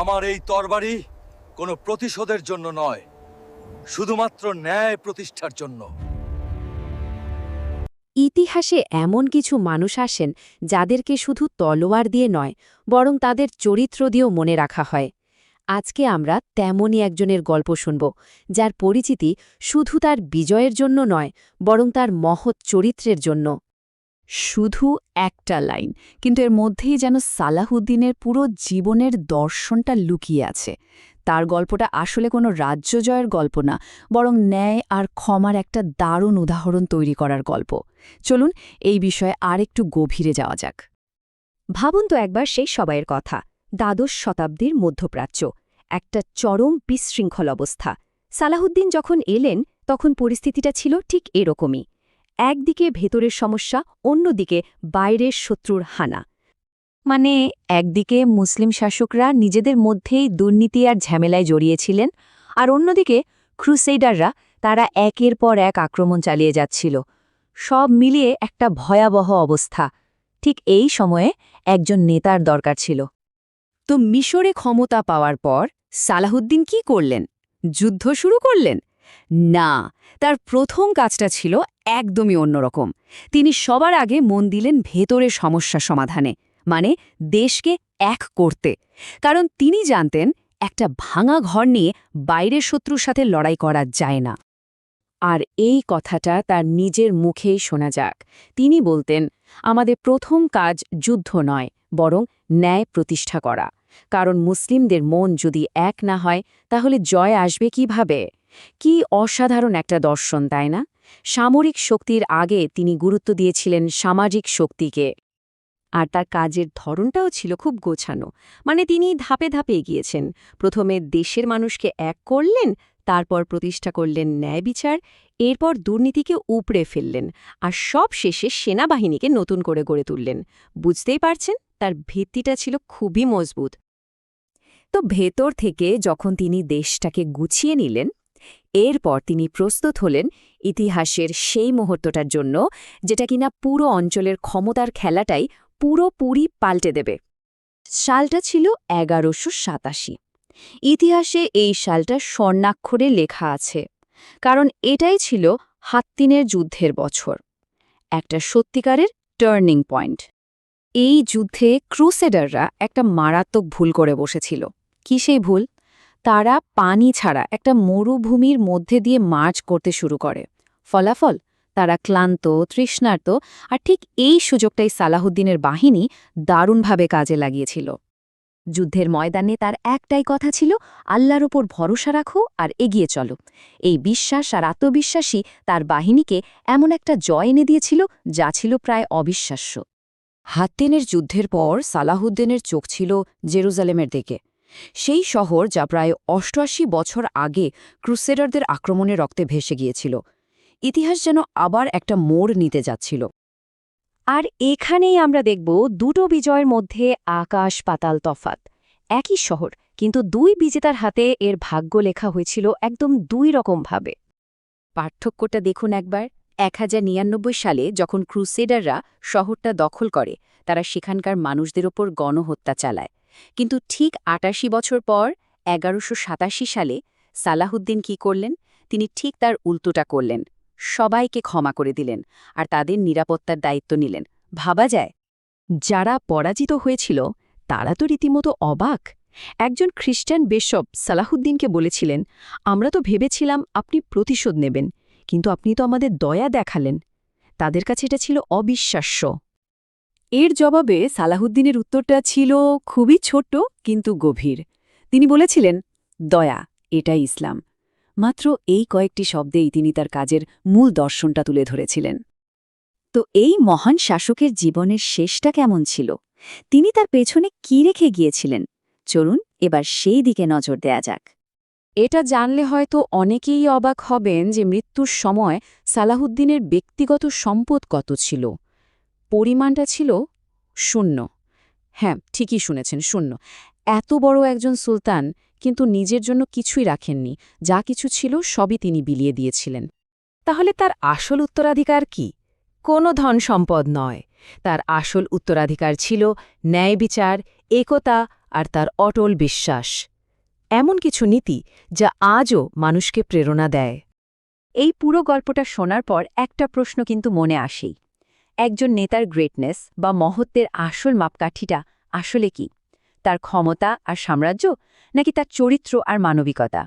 আমার এই তরবারি কোনো প্রতিশোধের জন্য নয়, শুধুমাত্র ন্যায় প্রতিষ্ঠার জন্য। ইতিহাসে এমন কিছু মানুষ আসেন যাদেরকে শুধু তলোয়ার দিয়ে নয়, বরং তাদের চরিত্র দিয়েও মনে রাখা হয়। আজকে আমরা তেমনই একজনের গল্প শুনব, যার পরিচিতি শুধু তার বিজয়ের জন্য নয়, বরং তার মহৎ চরিত্রের জন্য। শুধু একটা লাইন, কিন্তু এর মধ্যেই যেন সালাহুদ্দিনের পুরো জীবনের দর্শনটা লুকিয়ে আছে। তার গল্পটা আসলে কোনো রাজ্য জয়ের গল্প না, বরং ন্যায় আর ক্ষমার একটা দারুণ উদাহরণ তৈরি করার গল্প। চলুন এই বিষয়ে আর একটু গভীরে যাওয়া যাক। ভাবুন তো একবার সেই সবাইয়ের কথা, দ্বাদশ শতাব্দীর মধ্যপ্রাচ্য, একটা চরম বিশৃঙ্খল অবস্থা। সালাহুদ্দিন যখন এলেন, তখন পরিস্থিতিটা ছিল ঠিক এরকমই। একদিকে ভেতরের সমস্যা, অন্যদিকে বাইরের শত্রুর হানা। মানে একদিকে মুসলিম শাসকরা নিজেদের মধ্যেই দুর্নীতি আর ঝামেলায় জড়িয়েছিলেন, আর অন্যদিকে ক্রুসেইডাররা তারা একের পর এক আক্রমণ চালিয়ে যাচ্ছিল। সব মিলিয়ে একটা ভয়াবহ অবস্থা। ঠিক এই সময়ে একজন নেতার দরকার ছিল। তো মিশরে ক্ষমতা পাওয়ার পর সালাহুদ্দিন কি করলেন? যুদ্ধ শুরু করলেন? না, তার প্রথম কাজটা ছিল একদমই অন্যরকম। তিনি সবার আগে মন দিলেন ভেতরে সমস্যা সমাধানে মানে দেশকে এক করতে। কারণ তিনি জানতেন একটা ভাঙা ঘর নিয়ে বাইরের শত্রুর সাথে লড়াই করা যায় না। আর এই কথাটা তার নিজের মুখেই শোনা যাক। তিনি বলতেন, আমাদের প্রথম কাজ যুদ্ধ নয়, বরং ন্যায় প্রতিষ্ঠা করা। কারণ মুসলিমদের মন যদি এক না হয়, তাহলে জয় আসবে কীভাবে? কি অসাধারণ একটা দর্শন, তাই না? সামরিক শক্তির আগে তিনি গুরুত্ব দিয়েছিলেন সামাজিক শক্তিকে। আর তার কাজের ধরনটাও ছিল খুব গোছানো। মানে তিনি ধাপে ধাপে এগিয়েছেন। প্রথমে দেশের মানুষকে এক করলেন, তারপর প্রতিষ্ঠা করলেন ন্যায় বিচার, এরপর দুর্নীতিকে উপড়ে ফেললেন, আর সব শেষে সেনাবাহিনীকে নতুন করে গড়ে তুললেন। বুঝতেই পারছেন, তার ভিত্তিটা ছিল খুবই মজবুত। তো ভেতর থেকে যখন তিনি দেশটাকে গুছিয়ে নিলেন এরপর তিনি প্রস্তুত হলেন ইতিহাসের সেই মুহূর্তটার জন্য, যেটা কিনা পুরো অঞ্চলের ক্ষমতার খেলাটাই পুরোপুরি পাল্টে দেবে। সালটা ছিল এগারোশো সাতাশি। ইতিহাসে এই সালটা স্বর্ণাক্ষরে লেখা আছে, কারণ এটাই ছিল হাত্তিনের যুদ্ধের বছর, একটা সত্যিকারের টার্নিং পয়েন্ট। এই যুদ্ধে ক্রুসেডাররা একটা মারাত্মক ভুল করে বসেছিল। কি সেই ভুল? তারা পানি ছাড়া একটা মরুভূমির মধ্যে দিয়ে মার্চ করতে শুরু করে। ফলাফল? তারা ক্লান্ত, তৃষ্ণার্ত, আর ঠিক এই সুযোগটাই সালাহুদ্দিনের বাহিনী দারুণভাবে কাজে লাগিয়েছিল। যুদ্ধের ময়দানে তার একটাই কথা ছিল, আল্লাহর ওপর ভরসা রাখো আর এগিয়ে চলো। এই বিশ্বাস আর আত্মবিশ্বাসী তার বাহিনীকে এমন একটা জয় এনে দিয়েছিল, যা ছিল প্রায় অবিশ্বাস্য। হাত্তেনের যুদ্ধের পর সালাহুদ্দিনের চোখ ছিল জেরুজালেমের দিকে। সেই শহর যা প্রায় অষ্টআশি বছর আগে ক্রুসেডারদের আক্রমণে রক্তে ভেসে গিয়েছিল। ইতিহাস যেন আবার একটা মোড় নিতে যাচ্ছিল। আর এখানেই আমরা দেখব দুটো বিজয়ের মধ্যে আকাশ পাতাল তফাত। একই শহর, কিন্তু দুই বিজেতার হাতে এর ভাগ্য লেখা হয়েছিল একদম দুই রকমভাবে পার্থক্যটা দেখুন একবার। এক হাজার নিরানব্বই সালে যখন ক্রুসেডাররা শহরটা দখল করে, তারা সেখানকার মানুষদের ওপর গণহত্যা চালায়। কিন্তু ঠিক আটাশি বছর পর, এগারোশো সালে সালাহুদ্দিন কি করলেন? তিনি ঠিক তার উল্টোটা করলেন। সবাইকে ক্ষমা করে দিলেন আর তাদের নিরাপত্তার দায়িত্ব নিলেন। ভাবা যায়, যারা পরাজিত হয়েছিল, তারা তো রীতিমতো অবাক। একজন খ্রিস্টান বেশব সালাহুদ্দিনকে বলেছিলেন, আমরা তো ভেবেছিলাম আপনি প্রতিশোধ নেবেন, কিন্তু আপনি তো আমাদের দয়া দেখালেন। তাদের কাছে এটা ছিল অবিশ্বাস্য। এর জবাবে সালাহুদ্দিনের উত্তরটা ছিল খুবই ছোট্ট, কিন্তু গভীর। তিনি বলেছিলেন, দয়া, এটাই ইসলাম। মাত্র এই কয়েকটি শব্দেই তিনি তার কাজের মূল দর্শনটা তুলে ধরেছিলেন। তো এই মহান শাসকের জীবনের শেষটা কেমন ছিল? তিনি তার পেছনে কি রেখে গিয়েছিলেন? চলুন এবার সেই দিকে নজর দেয়া যাক। এটা জানলে হয়তো অনেকেই অবাক হবেন যে মৃত্যুর সময় সালাহুদ্দিনের ব্যক্তিগত সম্পদ কত ছিল। পরিমাণটা ছিল শূন্য। হ্যাঁ ঠিকই শুনেছেন, শূন্য। এত বড় একজন সুলতান কিন্তু নিজের জন্য কিছুই রাখেননি। যা কিছু ছিল সবই তিনি বিলিয়ে দিয়েছিলেন। তাহলে তার আসল উত্তরাধিকার কি? কোনো ধন সম্পদ নয়। তার আসল উত্তরাধিকার ছিল ন্যায় বিচার, একতা আর তার অটল বিশ্বাস। এমন কিছু নীতি যা আজও মানুষকে প্রেরণা দেয়। এই পুরো গল্পটা শোনার পর একটা প্রশ্ন কিন্তু মনে আসেই। একজন নেতার গ্রেটনেস বা মহত্বের আসল মাপকাঠিটা আসলে কি? তার ক্ষমতা আর সাম্রাজ্য, নাকি তার চরিত্র আর মানবিকতা?